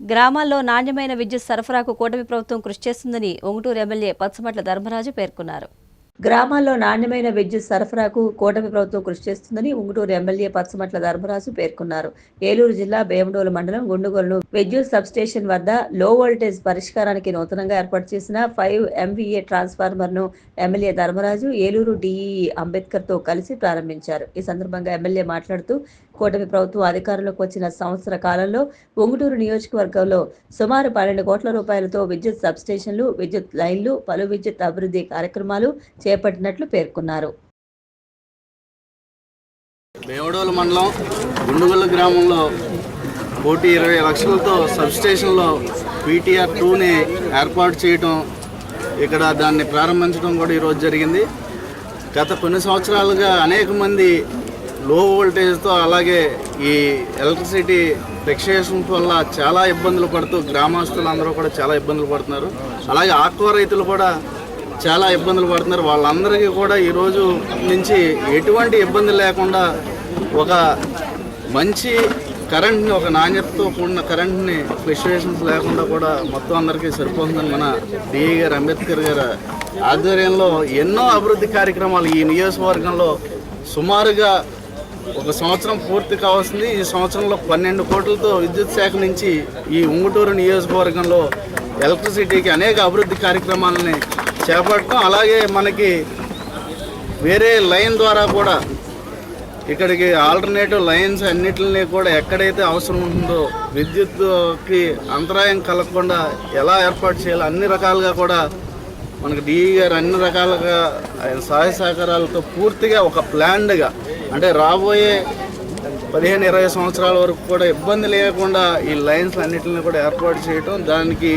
గ్రామాల్లో నాణ్యమైన విద్యుత్ సరఫరాకు కూటమి ప్రభుత్వం కృషి చేస్తుందని ఒంగుటూరు ఎమ్మెల్యే పచ్చమట్ల ధర్మరాజు పేర్కొన్నారు. గ్రామాల్లో నాణ్యమైన విద్యుత్ సరఫరాకు కూటమి ప్రభుత్వం కృషి చేస్తుందని ఉంగుటూరు ఎమ్మెల్యే పచ్చమట్ల ధర్మరాజు పేర్కొన్నారు. ఏలూరు జిల్లా బేమడోలు మండలం గుండుగోలు విద్యుత్ సబ్స్టేషన్ వద్ద లో వోల్టేజ్ పరిష్కారానికి నూతనంగా ఏర్పాటు చేసిన ఫైవ్ ఎంవీఏ ట్రాన్స్ఫార్మర్ను ఎమ్మెల్యే ధర్మరాజు ఏలూరు డిఈఈ అంబేద్కర్తో కలిసి ప్రారంభించారు. ఈ సందర్భంగా ఎమ్మెల్యే మాట్లాడుతూ కూటమి ప్రభుత్వం అధికారంలోకి వచ్చిన సంవత్సర కాలంలో ఉంగుటూరు నియోజకవర్గంలో సుమారు పన్నెండు కోట్ల రూపాయలతో విద్యుత్ సబ్స్టేషన్లు విద్యుత్ లైన్లు పలు విద్యుత్ అభివృద్ధి కార్యక్రమాలు చేపట్టినట్లు పేర్కొన్నారు. బేవడోలు మండలం గుండుగొల్ల గ్రామంలో కోటి ఇరవై లక్షలతో సబ్స్టేషన్లో పీటీఆర్ టూని ఏర్పాటు చేయటం ఇక్కడ దాన్ని ప్రారంభించడం కూడా ఈరోజు జరిగింది. గత కొన్ని సంవత్సరాలుగా అనేక మంది లో వోల్టేజ్తో అలాగే ఈ ఎలక్ట్రిసిటీ ఫ్లక్చుయేషన్స్ వల్ల చాలా ఇబ్బందులు పడుతూ గ్రామస్తులు అందరూ కూడా చాలా ఇబ్బందులు పడుతున్నారు. అలాగే ఆక్వా రైతులు కూడా చాలా ఇబ్బందులు పడుతున్నారు. వాళ్ళందరికీ కూడా ఈరోజు నుంచి ఎటువంటి ఇబ్బంది లేకుండా ఒక మంచి కరెంట్ని ఒక నాణ్యతతో కూడిన కరెంట్ని ఫ్లక్చువేషన్స్ లేకుండా కూడా మొత్తం అందరికీ సరిపోతుందని మన డిఏ గారు అంబేద్కర్ గారు ఆధ్వర్యంలో ఎన్నో అభివృద్ధి కార్యక్రమాలు ఈ నియోజకవర్గంలో సుమారుగా ఒక సంవత్సరం పూర్తి కావాల్సింది. ఈ సంవత్సరంలో పన్నెండు కోట్లతో విద్యుత్ శాఖ నుంచి ఈ ఉంగుటూరు నియోజకవర్గంలో ఎలక్ట్రిసిటీకి అనేక అభివృద్ధి కార్యక్రమాలని చేపట్టడం అలాగే మనకి వేరే లైన్ ద్వారా కూడా ఇక్కడికి ఆల్టర్నేటివ్ లైన్స్ అన్నిటిని కూడా ఎక్కడైతే అవసరం ఉంటుందో విద్యుత్కి అంతరాయం కలగకుండా ఎలా ఏర్పాటు చేయాలో అన్ని రకాలుగా కూడా మనకి డిఈ గారు అన్ని రకాలుగా ఆయన సహాయ సహకారాలతో పూర్తిగా ఒక ప్లాన్డ్గా అంటే రాబోయే పదిహేను ఇరవై సంవత్సరాల వరకు కూడా ఇబ్బంది లేకుండా ఈ లైన్స్ అన్నింటిని కూడా ఏర్పాటు చేయటం దానికి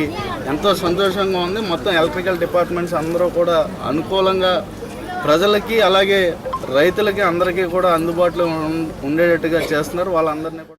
ఎంతో సంతోషంగా ఉంది. మొత్తం ఎలక్ట్రికల్ డిపార్ట్మెంట్స్ అందరూ కూడా అనుకూలంగా ప్రజలకి అలాగే రైతులకి అందరికీ కూడా అందుబాటులో ఉం- ఉండేటట్టుగా చేస్తున్నారు. వాళ్ళందరినీ